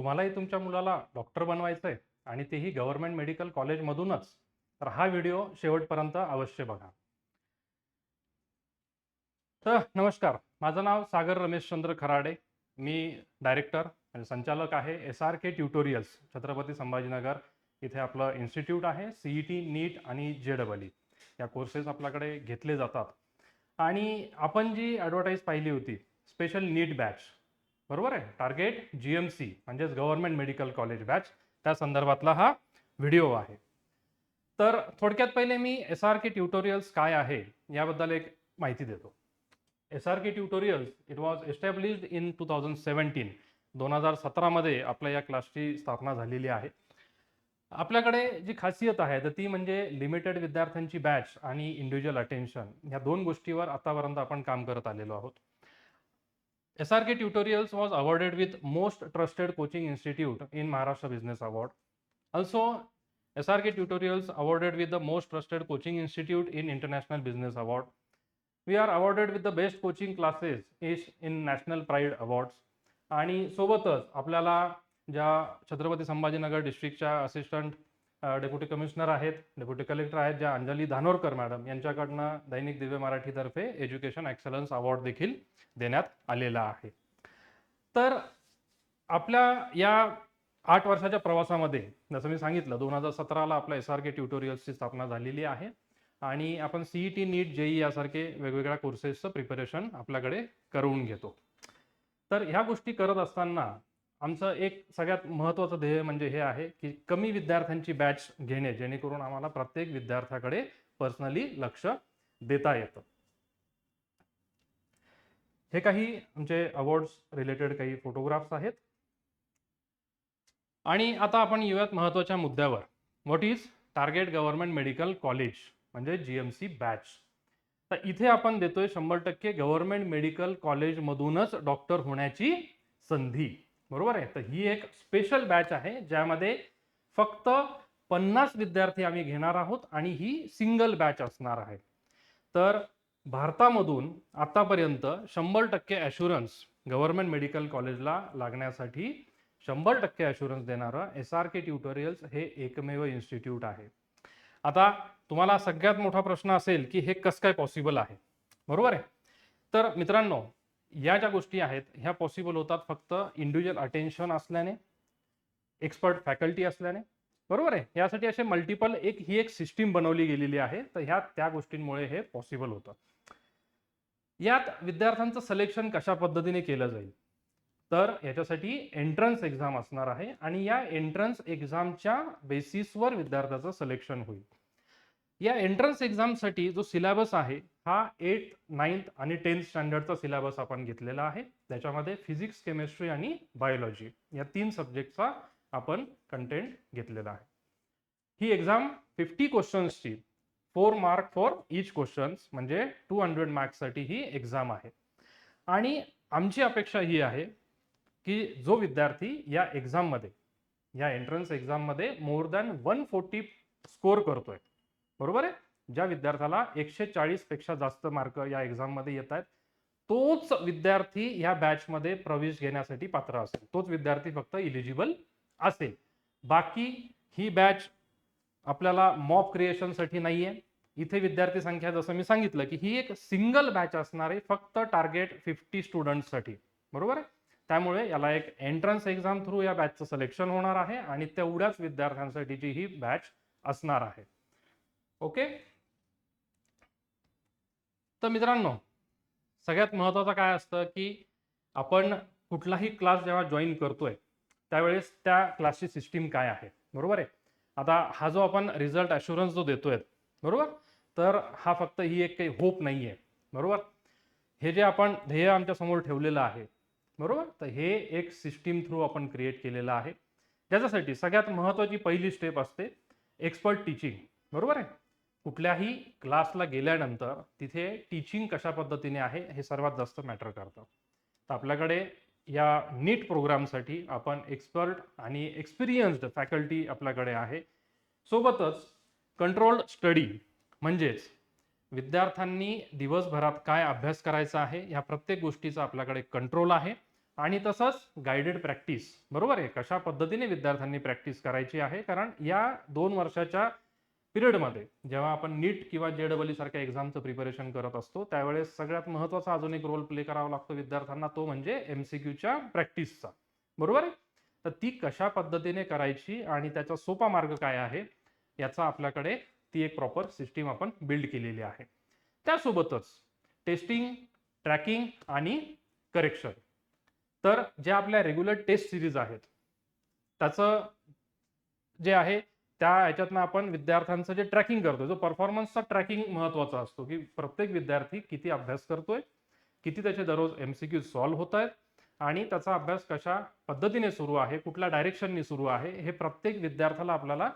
तुम्हालाही तुमच्या मुलाला डॉक्टर बनवायचं आहे आणि तेही गव्हर्नमेंट मेडिकल कॉलेजमधूनच तर हा व्हिडिओ शेवटपर्यंत अवश्य बघा. तर नमस्कार माझं नाव सागर रमेशचंद्र खराडे. मी डायरेक्टर आणि संचालक आहे S R K tutorials Chhatrapati Sambhajinagar. इथे आपलं इन्स्टिट्यूट आहे सीई टी नीट आणि जे डबल ई. या कोर्सेस आपल्याकडे घेतले जातात. आणि आपण जी ॲडव्हर्टाईज पाहिली होती स्पेशल नीट बॅच बरोबर आहे. टार्गेट जी एम सी म्हणजेच गव्हर्नमेंट मेडिकल कॉलेज बॅच त्या संदर्भातला हा व्हिडिओ आहे. तर थोडक्यात पहिले मी एस आर के ट्युटोरियल्स काय आहे याबद्दल एक माहिती देतो. S R K tutorials it was established in two thousand seventeen दोन हजार सतरामध्ये आपल्या या क्लासची स्थापना झालेली आहे. आपल्याकडे जी खासियत आहे तर ती म्हणजे लिमिटेड विद्यार्थ्यांची बॅच आणि इंडिव्हिज्युअल अटेन्शन ह्या दोन गोष्टीवर आतापर्यंत आपण काम करत आलेलो आहोत. S R K tutorials was awarded with most trusted coaching institute in Maharashtra business award also S R K tutorials awarded with the most trusted coaching institute in international business award we are awarded with the best coaching classes is in national pride awards आणि सोबतच आपल्याला ज्या छत्रपती संभाजीनगर डिस्ट्रिक्टच्या assistant deputy commissioner आहेत deputy collector आहेत ज्या Anjali Dhanorkar madam यांच्याकडनं दैनिक Divya मराठीतर्फे education excellence award देखील देण्यात आलेला आहे. तर आपल्या या आठ वर्षाच्या प्रवासामध्ये जसं मी सांगितलं दोन हजार सतराला आपल्या एस आर के ट्युटोरियल्सची स्थापना झालेली आहे आणि आपण सीई टी नीट जेई यासारखे वेगवेगळ्या कोर्सेसचं प्रिपरेशन आपल्याकडे करून घेतो. तर ह्या गोष्टी करत असताना आमचं एक सगळ्यात महत्त्वाचं ध्येय म्हणजे हे आहे की कमी विद्यार्थ्यांची बॅच घेणे जेणेकरून आम्हाला प्रत्येक विद्यार्थ्याकडे पर्सनली लक्ष देता येतं. हे काही आमचे अवॉर्ड्स रिलेटेड काही फोटोग्राफ्स आहेत. आणि आता आपण येऊयात महत्त्वाच्या मुद्द्यावर. What is target government medical college म्हणजे जी एम सी बॅच तर इथे आपण देतोय शंभर टक्के गव्हर्नमेंट मेडिकल कॉलेजमधूनच डॉक्टर होण्याची संधी. बरोबर आहे? तर ही एक स्पेशल बॅच आहे ज्यामध्ये फक्त पन्नास विद्यार्थी आम्ही घेणार आहोत आणि ही सिंगल बॅच असणार आहे. तर भारतामधून आतापर्यंत शंभर टक्के ॲश्युरन्स गव्हर्नमेंट मेडिकल कॉलेजला लागण्यासाठी शंभर टक्के ॲश्युरन्स देणारं एस आर के ट्युटोरियल्स हे एकमेव इन्स्टिट्यूट आहे. आता तुम्हाला सगळ्यात मोठा प्रश्न असेल की हे कसं काय पॉसिबल आहे? बरोबर आहे? तर मित्रांनो या ज्या गोष्टी आहेत ह्या पॉसिबल होतात फक्त इंडिव्हिज्युअल अटेन्शन असल्याने एक्सपर्ट फॅकल्टी असल्याने. बरोबर आहे? यासाठी असे मल्टिपल एक ही एक सिस्टीम बनवली गेलेली आहे. तर ह्या त्या गोष्टींमुळे हे पॉसिबल होतं. यात विद्यार्थ्यांचं सिलेक्शन कशा पद्धतीने केलं जाईल? तर याच्यासाठी एंट्रन्स एक्झाम असणार आहे. आणि या एंट्रन्स एक्झामच्या बेसिसवर विद्यार्थ्याचं सिलेक्शन होईल. या एंट्रन्स एक्झामसाठी जो सिलेबस आहे हा एट नाईन्थ आणि टेन्थ स्टँडर्डचा सिलेबस आपण घेतलेला आहे. त्याच्यामध्ये फिजिक्स केमिस्ट्री आणि बायोलॉजी या तीन सब्जेक्टचा आपण कंटेंट घेतलेला आहे. ही exam fifty क्वेश्चन्सची four mark for each questions म्हणजे टू हंड्रेड मार्क्ससाठी ही एक्झाम आहे. आणि आमची अपेक्षा ही आहे की जो विद्यार्थी या एक्झाममध्ये या एंट्रन्स एक्झाममध्ये more than one forty score करतोय बरोबर आहे? ज्या विद्यार्थ्याला एकशे चाळीसपेक्षा जास्त मार्क या एक्झाममध्ये येत आहेत तोच विद्यार्थी ह्या बॅचमध्ये प्रवेश घेण्यासाठी पात्र असेल. तोच विद्यार्थी फक्त इलिजिबल असेल. बाकी ही बॅच आपल्याला मॉप क्रिएशनसाठी नाही आहे इथे विद्यार्थी संख्या जसं मी सांगितलं की ही एक सिंगल बॅच असणार आहे फक्त टार्गेट फिफ्टी स्टुडंट्ससाठी बरोबर आहे? त्यामुळे याला एक एंट्रन्स एक्झाम थ्रू या बॅचचं सिलेक्शन होणार आहे आणि तेवढ्याच विद्यार्थ्यांसाठीची ही बॅच असणार आहे. ओके? तर मित्रांनो सगळ्यात महत्त्वाचं काय असतं की आपण कुठलाही क्लास जेव्हा जॉईन करतोय त्यावेळेस त्या क्लासची सिस्टीम काय आहे? बरोबर आहे? आता हा जो आपण रिझल्ट ॲश्युरन्स जो देतोय बरोबर? तर हा फक्त ही एक काही होप नाही आहे बरोबर? हे जे आपण ध्येय आमच्यासमोर ठेवलेलं आहे बरोबर? तर हे एक सिस्टीम थ्रू आपण क्रिएट केलेलं आहे. ज्याच्यासाठी सगळ्यात महत्त्वाची पहिली स्टेप असते एक्सपर्ट टीचिंग बरोबर आहे? कुठल्याही क्लासला गेल्यानंतर तिथे टीचिंग कशा पद्धतीने आहे हे सर्वात जास्त मॅटर करतं. तर आपल्याकडे या नीट प्रोग्रामसाठी आपण एक्सपर्ट आणि एक्सपिरियन्स्ड फॅकल्टी आपल्याकडे आहे. सोबतच कंट्रोल्ड स्टडी म्हणजेच विद्यार्थ्यांनी दिवसभरात काय अभ्यास करायचा आहे ह्या प्रत्येक गोष्टीचा आपल्याकडे कंट्रोल आहे. आणि तसंच गायडेड प्रॅक्टिस बरोबर आहे? कशा पद्धतीने विद्यार्थ्यांनी प्रॅक्टिस करायची आहे? कारण या दोन वर्षाच्या पिरियडमध्ये जेव्हा आपण नीट किंवा जे डबल सारख्या एक्झामचं प्रिपरेशन करत असतो त्यावेळेस सगळ्यात महत्त्वाचा अजून एक रोल प्ले करावा लागतो विद्यार्थ्यांना तो म्हणजे एमसीक्यूच्या प्रॅक्टिसचा बरोबर आहे? तर ती कशा पद्धतीने करायची आणि त्याचा सोपा मार्ग काय आहे याचा आपल्याकडे ती एक प्रॉपर सिस्टीम आपण बिल्ड केलेली आहे. त्यासोबतच टेस्टिंग ट्रॅकिंग आणि करेक्शन तर ज्या आपल्या रेग्युलर टेस्ट सिरीज आहेत त्याचं जे आहे त्या ह्याच्यातनं आपण विद्यार्थ्यांचं जे ट्रॅकिंग करतो जो परफॉर्मन्सचा ट्रॅकिंग महत्त्वाचा असतो की प्रत्येक विद्यार्थी किती अभ्यास करतोय किती त्याचे दररोज एमसीक्यू सॉल्व्ह होत आहेत आणि त्याचा अभ्यास कशा पद्धतीने सुरू आहे कुठल्या डायरेक्शननी सुरू आहे हे प्रत्येक विद्यार्थ्याला आपल्याला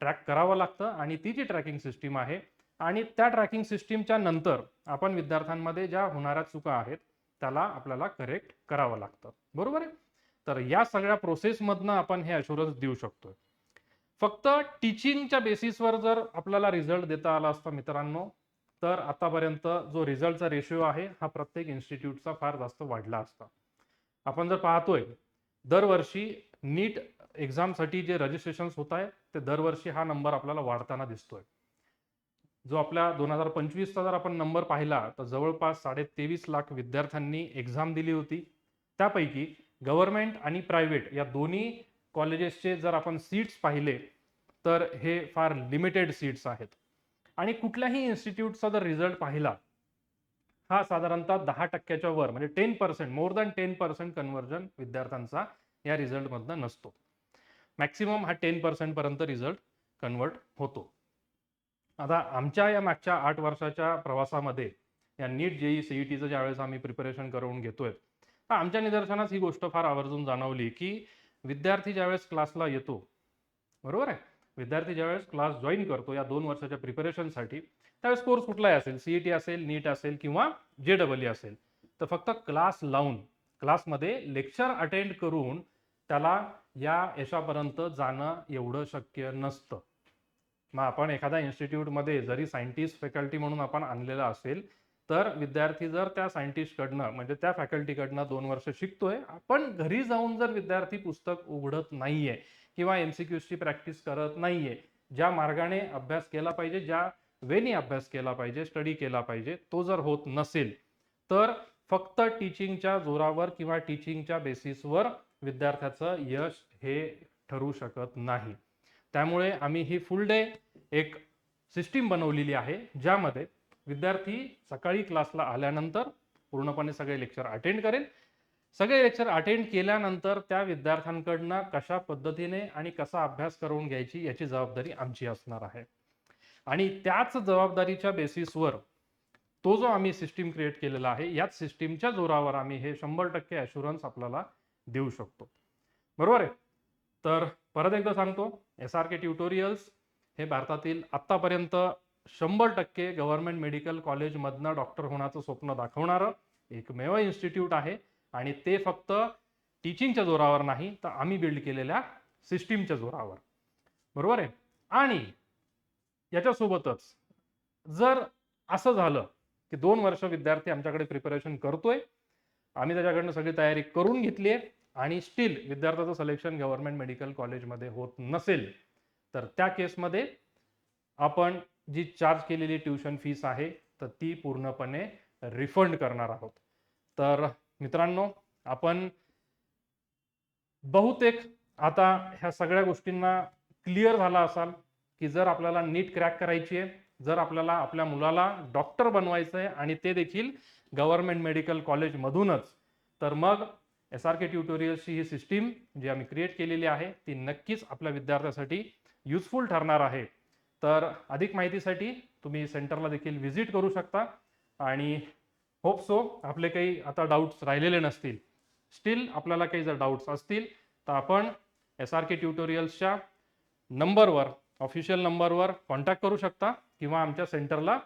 ट्रॅक करावं लागतं आणि ती जी ट्रॅकिंग सिस्टीम आहे आणि त्या ट्रॅकिंग सिस्टीमच्या नंतर आपण विद्यार्थ्यांमध्ये ज्या होणाऱ्या चुका आहेत त्याला आपल्याला करेक्ट करावं लागतं. बरोबर आहे? तर या सगळ्या प्रोसेसमधनं आपण हे अशुरन्स देऊ शकतोय. फक्त टीचिंगच्या बेसिसवर जर आपल्याला रिझल्ट देता आला असता मित्रांनो तर आतापर्यंत जो रिझल्टचा रेशिओ आहे हा प्रत्येक इन्स्टिट्यूटचा फार जास्त वाढला असता. आपण जर पाहतोय दरवर्षी नीट एक्झामसाठी जे रजिस्ट्रेशन होत आहे ते दरवर्षी हा नंबर आपल्याला वाढताना दिसतोय. जो आपल्या दोन हजार पंचवीसचा जर आपण नंबर पाहिला तर जवळपास साडे तेवीस लाख विद्यार्थ्यांनी एक्झाम दिली होती. त्यापैकी गव्हर्नमेंट आणि प्रायव्हेट या दोन्ही कॉलेजेसचे जर आपण सीट्स पाहिले तर हे फार लिमिटेड सीट्स आहेत. आणि कुठल्याही इन्स्टिट्यूटचा जर रिझल्ट पाहिला हा साधारणतः दहा टक्क्याच्या वर म्हणजे ten percent more than ten percent conversion विद्यार्थ्यांचा या रिझल्टमधनं नसतो. मॅक्सिमम हा टेन पर्सेंट पर्यंत रिझल्ट कन्वर्ट होतो. आता आमच्या या मागच्या आठ वर्षाच्या प्रवासामध्ये या नीट जेई सीईटीचं ज्यावेळेस आम्ही प्रिपरेशन करून घेतोय तर आमच्या निदर्शनास ही गोष्ट फार आवर्जून जाणवली की विद्यार्थी ज्यावेळेस क्लासला येतो बरोबर आहे? विद्यार्थी ज्यावेळेस क्लास जॉईन करतो या दोन वर्षाच्या प्रिपरेशनसाठी त्यावेळेस कोर्स कुठलाही असेल सीईटी असेल नीट असेल किंवा जे डबल असेल तर फक्त क्लास लावून क्लासमध्ये लेक्चर अटेंड करून त्याला या यशापर्यंत जाणं एवढं शक्य नसतं. मग आपण एखाद्या इन्स्टिट्यूटमध्ये जरी सायंटिस्ट फॅकल्टी म्हणून आपण आणलेला असेल तर विद्यार्थी जर त्या सायंटिस्टकडनं म्हणजे त्या फॅकल्टीकडनं दोन वर्ष शिकतोय आपण घरी जाऊन जर विद्यार्थी पुस्तक उघडत नाहीये किंवा एमसीक्यूची प्रॅक्टिस करत नाहीये ज्या मार्गाने अभ्यास केला पाहिजे ज्या वेनी अभ्यास केला पाहिजे स्टडी केला पाहिजे तो जर होत नसेल तर फक्त टीचिंगच्या जोरावर किंवा टीचिंगच्या बेसिसवर विद्यार्थ्याचं यश हे ठरू शकत नाही. त्यामुळे आम्ही ही फुल डे एक सिस्टीम बनवलेली आहे ज्यामध्ये विद्यार्थी सकाळी क्लासला आल्यानंतर पूर्णपणे सगळे लेक्चर अटेंड करेल. सगळे लेक्चर अटेंड केल्यानंतर त्या विद्यार्थ्यांकडनं कशा पद्धतीने आणि कसा अभ्यास करून घ्यायची याची जबाबदारी आमची असणार आहे. आणि त्याच जबाबदारीच्या बेसिसवर तो जो आम्ही सिस्टीम क्रिएट केलेला आहे याच सिस्टीमच्या जोरावर आम्ही हे शंभर टक्के अशुरन्स आपल्याला देऊ शकतो. बरोबर आहे? तर परत एकदा सांगतो एस आर के ट्युटोरियल्स हे भारतातील आत्तापर्यंत शंभर टक्के गव्हर्नमेंट मेडिकल कॉलेजमधनं डॉक्टर होण्याचं स्वप्न दाखवणारं एकमेव इन्स्टिट्यूट आहे. आणि ते फक्त टीचिंगच्या जोरावर नाही तर आम्ही बिल्ड केलेल्या सिस्टीमच्या जोरावर. बरोबर आहे? आणि याच्यासोबतच जर असं झालं की दोन वर्ष विद्यार्थी आमच्याकडे प्रिपरेशन करतोय आम्ही त्याच्याकडनं सगळी तयारी करून घेतली आहे आणि स्टील विद्यार्थ्याचं सिलेक्शन गव्हर्नमेंट मेडिकल कॉलेजमध्ये होत नसेल तर त्या केसमध्ये आपण जी चार्ज केलेली ट्युशन फीस आहे तर ती पूर्णपणे रिफंड करणार आहोत. तर मित्रांनो आपण बहुतेक आता ह्या सगळ्या गोष्टींना क्लिअर झाला असाल की जर आपल्याला नीट क्रॅक करायची आहे जर आपल्याला आपल्या मुलाला डॉक्टर बनवायचं आहे आणि ते देखील गव्हर्नमेंट मेडिकल कॉलेजमधूनच तर मग एस आर के ट्युटोरियल्सची ही सिस्टीम जी आम्ही क्रिएट केलेली आहे ती नक्कीच आपल्या विद्यार्थ्यासाठी युजफुल ठरणार आहे. तर अधिक माहितीसाठी तुम्ही सेंटरला देखील व्हिजिट करू शकता. आणि होप सो आपले काही आता डाऊट्स राहिलेले नसतील. स्टील आपल्याला काही जर डाऊट्स असतील तर आपण एस आर के ट्युटोरियल्सच्या नंबरवर ऑफिशियल नंबरवर कॉन्टॅक्ट करू शकता किंवा आमच्या सेंटरला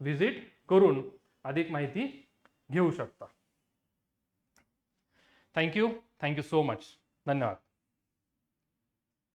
व्हिजिट करून अधिक माहिती घेऊ शकता. थँक्यू थँक्यू सो मच धन्यवाद.